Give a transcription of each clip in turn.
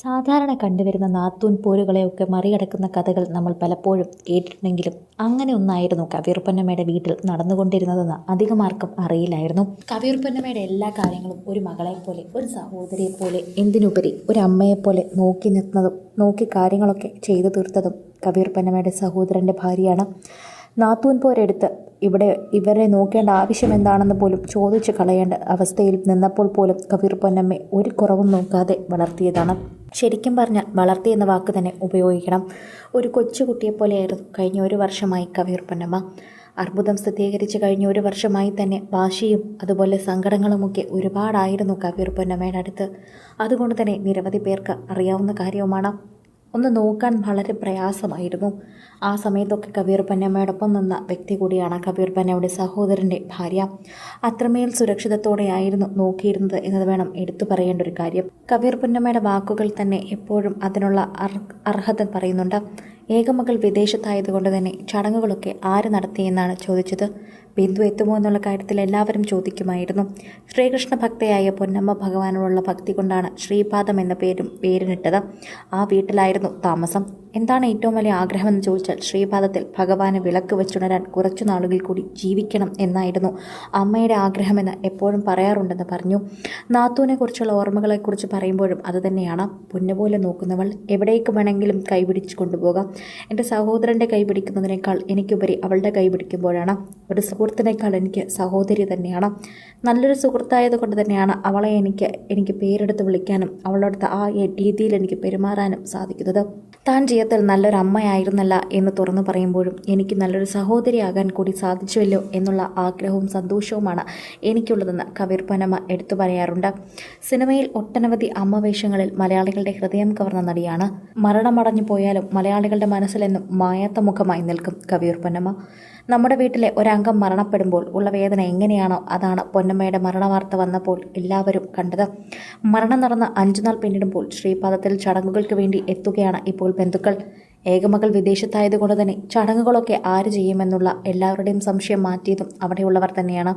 സാധാരണ കണ്ടുവരുന്ന നാത്തൂൻ പോരുകളെയൊക്കെ മറികടക്കുന്ന കഥകൾ നമ്മൾ പലപ്പോഴും കേട്ടിട്ടുണ്ടെങ്കിലും അങ്ങനെ ഒന്നായിരുന്നു കവിയൂർപ്പന്നമ്മയുടെ വീട്ടിൽ നടന്നുകൊണ്ടിരുന്നതെന്ന് അധികമാർക്കും അറിയില്ലായിരുന്നു. കവിയൂർപ്പന്നമ്മയുടെ എല്ലാ കാര്യങ്ങളും ഒരു മകളെപ്പോലെ ഒരു സഹോദരിയെപ്പോലെ എന്തിനുപരി ഒരു അമ്മയെപ്പോലെ നോക്കി നിർത്തുന്നതും നോക്കി കാര്യങ്ങളൊക്കെ ചെയ്തു തീർത്തതും കവിയൂർപ്പന്നമ്മയുടെ സഹോദരന്റെ ഭാര്യയാണ്. നാത്തൂൻ പോരെടുത്ത് ഇവിടെ ഇവരെ നോക്കേണ്ട ആവശ്യം എന്താണെന്ന് പോലും ചോദിച്ചു കളയേണ്ട അവസ്ഥയിൽ നിന്നപ്പോൾ പോലും കവിർ പൊന്നമ്മെ ഒരു കുറവും നോക്കാതെ വളർത്തിയതാണ്. ശരിക്കും പറഞ്ഞാൽ വളർത്തി എന്ന വാക്ക് തന്നെ ഉപയോഗിക്കണം. ഒരു കൊച്ചുകുട്ടിയെപ്പോലെയായിരുന്നു കഴിഞ്ഞ ഒരു വർഷമായി കവിയർ പൊന്നമ്മ. അർബുദം സ്ഥിരീകരിച്ച് കഴിഞ്ഞ ഒരു വർഷമായി തന്നെ വാശിയും അതുപോലെ സങ്കടങ്ങളുമൊക്കെ ഒരുപാടായിരുന്നു കവിയർ പൊന്നമ്മയുടെ അടുത്ത്. അതുകൊണ്ട് തന്നെ നിരവധി പേർക്ക് അറിയാവുന്ന കാര്യവുമാണ്. ഒന്ന് നോക്കാൻ വളരെ പ്രയാസമായിരുന്നു. ആ സമയത്തൊക്കെ കബീർ പന്നമ്മയോടൊപ്പം നിന്ന വ്യക്തി കൂടിയാണ് കബീർ പന്നയുടെ സഹോദരന്റെ ഭാര്യ. അത്രമേൽ സുരക്ഷിതത്തോടെയായിരുന്നു നോക്കിയിരുന്നത് എന്നത് വേണം എടുത്തു പറയേണ്ട ഒരു കാര്യം. കബീർ പന്നമ്മയുടെ വാക്കുകൾ തന്നെ എപ്പോഴും അതിനുള്ള അർ- അർഹത പറയുന്നുണ്ട്. ഏകമകൾ വിദേശത്തായതുകൊണ്ട് തന്നെ ചടങ്ങുകളൊക്കെ ആര് നടത്തിയെന്നാണ് ചോദിച്ചത്. ബിന്ദു എത്തുമോ എന്നുള്ള കാര്യത്തിൽ എല്ലാവരും ചോദിക്കുമായിരുന്നു. ശ്രീകൃഷ്ണ ഭക്തയായ പൊന്നമ്മ ഭഗവാനോടുള്ള ഭക്തി കൊണ്ടാണ് ശ്രീപാദം എന്ന പേരും പേരിനിട്ടത്. ആ വീട്ടിലായിരുന്നു താമസം. എന്താണ് ഏറ്റവും വലിയ ആഗ്രഹമെന്ന് ചോദിച്ചാൽ ശ്രീപാദത്തിൽ ഭഗവാന് വിളക്ക് വെച്ചുണരാൻ കുറച്ചു നാളുകൾ കൂടി ജീവിക്കണം എന്നായിരുന്നു അമ്മയുടെ ആഗ്രഹമെന്ന് എപ്പോഴും പറയാറുണ്ടെന്ന് പറഞ്ഞു. നാത്തൂനെ കുറിച്ചുള്ള ഓർമ്മകളെക്കുറിച്ച് പറയുമ്പോഴും അതുതന്നെയാണ് പൊന്നുപോലെ നോക്കുന്നവൾ എവിടേക്ക് വേണമെങ്കിലും കൈപിടിച്ച് കൊണ്ടുപോകാം. എന്റെ സഹോദരന്റെ കൈപിടിക്കുന്നതിനേക്കാൾ എനിക്കുപരി അവളുടെ കൈ പിടിക്കുമ്പോഴാണ് ഒരു സുഹൃത്തിനേക്കാൾ എനിക്ക് സഹോദരി തന്നെയാണ്. നല്ലൊരു സുഹൃത്തായത് കൊണ്ട് തന്നെയാണ് അവളെ എനിക്ക് എനിക്ക് പേരെടുത്ത് വിളിക്കാനും അവളോടത്ത് ആ രീതിയിൽ എനിക്ക് പെരുമാറാനും സാധിക്കുന്നത്. താൻ ജീവിതത്തിൽ നല്ലൊരു അമ്മയായിരുന്നല്ല എന്ന് തുറന്നു പറയുമ്പോഴും എനിക്ക് നല്ലൊരു സഹോദരിയാകാൻ കൂടി സാധിച്ചുവല്ലോ എന്നുള്ള ആഗ്രഹവും സന്തോഷവുമാണ് എനിക്കുള്ളതെന്ന് കവിർ പനമ എടുത്തു പറയാറുണ്ട്. സിനിമയിൽ ഒട്ടനവധി അമ്മവേഷങ്ങളിൽ മലയാളികളുടെ ഹൃദയം കവർന്ന നടിയാണ്. മരണമടഞ്ഞു പോയാലും മലയാളികളുടെ മനസ്സിലെന്നും മായാത്ത മുഖമായി നിൽക്കും കവിയൂർ പൊന്നമ്മ. നമ്മുടെ വീട്ടിലെ ഒരംഗം മരണപ്പെടുമ്പോൾ ഉള്ള വേദന എങ്ങനെയാണോ അതാണ് പൊന്നമ്മയുടെ മരണവാർത്ത വന്നപ്പോൾ എല്ലാവരും കണ്ടത്. മരണം നടന്ന അഞ്ചുനാൾ പിന്നിടുമ്പോൾ ശ്രീപാദത്തിൽ ചടങ്ങുകൾക്ക് വേണ്ടി എത്തുകയാണ് ഇപ്പോൾ ബന്ധുക്കൾ. ഏകമകൾ വിദേശത്തായതുകൊണ്ട് തന്നെ ചടങ്ങുകളൊക്കെ ആര് ചെയ്യുമെന്നുള്ള എല്ലാവരുടെയും സംശയം മാറ്റിയതും അവിടെയുള്ളവർ തന്നെയാണ്.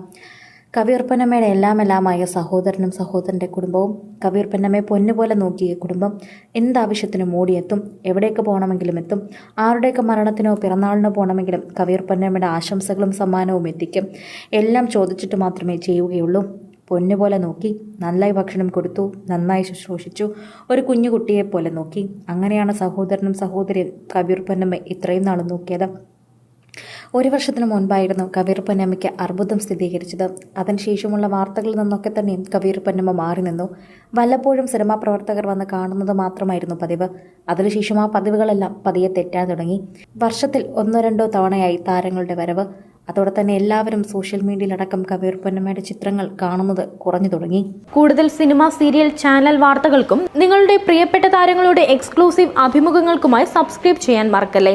കവിയർപ്പന്നമ്മയുടെ എല്ലാമെല്ലാമായ സഹോദരനും സഹോദരന്റെ കുടുംബവും കവിയർപ്പന്നമ്മയെ പൊന്നുപോലെ നോക്കിയ കുടുംബം എന്താവശ്യത്തിനും ഓടിയെത്തും എവിടേക്ക് പോകണമെങ്കിലും എത്തും ആരുടെയൊക്കെ മരണത്തിനോ പിറന്നാളിനോ പോകണമെങ്കിലും കവിയർപ്പന്നമ്മയുടെ ആശംസകളും സമ്മാനവും എത്തിക്കും. എല്ലാം ചോദിച്ചിട്ട് മാത്രമേ ചെയ്യുകയുള്ളൂ. പൊന്നുപോലെ നോക്കി നന്നായി ഭക്ഷണം കൊടുത്തു നന്നായി ശുശ്രൂഷിച്ചു ഒരു കുഞ്ഞു കുട്ടിയെ പോലെ നോക്കി. അങ്ങനെയാണ് സഹോദരനും സഹോദരിയും കബീർ പൊന്നമ്മ ഇത്രയും നാളും നോക്കിയത്. ഒരു വർഷത്തിന് മുൻപായിരുന്നു കബീർ പൊന്നമ്മയ്ക്ക് അർബുദം സ്ഥിരീകരിച്ചത്. അതിനുശേഷമുള്ള വാർത്തകളിൽ നിന്നൊക്കെ തന്നെയും കബീർ പൊന്നമ്മ മാറി നിന്നു. വല്ലപ്പോഴും സിനിമാ പ്രവർത്തകർ വന്ന് കാണുന്നത് മാത്രമായിരുന്നു പതിവ്. അതിനുശേഷം ആ പതിവുകളെല്ലാം പതിയെ തെറ്റാൻ തുടങ്ങി. വർഷത്തിൽ ഒന്നോ രണ്ടോ തവണയായി താരങ്ങളുടെ വരവ്. അതോടെ തന്നെ എല്ലാവരും സോഷ്യൽ മീഡിയയിലടക്കം കബീർ പൊന്നമ്മയുടെ ചിത്രങ്ങൾ കാണുന്നത് കുറഞ്ഞു തുടങ്ങി. കൂടുതൽ സിനിമ സീരിയൽ ചാനൽ വാർത്തകൾക്കും നിങ്ങളുടെ പ്രിയപ്പെട്ട താരങ്ങളുടെ എക്സ്ക്ലൂസീവ് അഭിമുഖങ്ങൾക്കുമായി സബ്സ്ക്രൈബ് ചെയ്യാൻ മറക്കല്ലേ?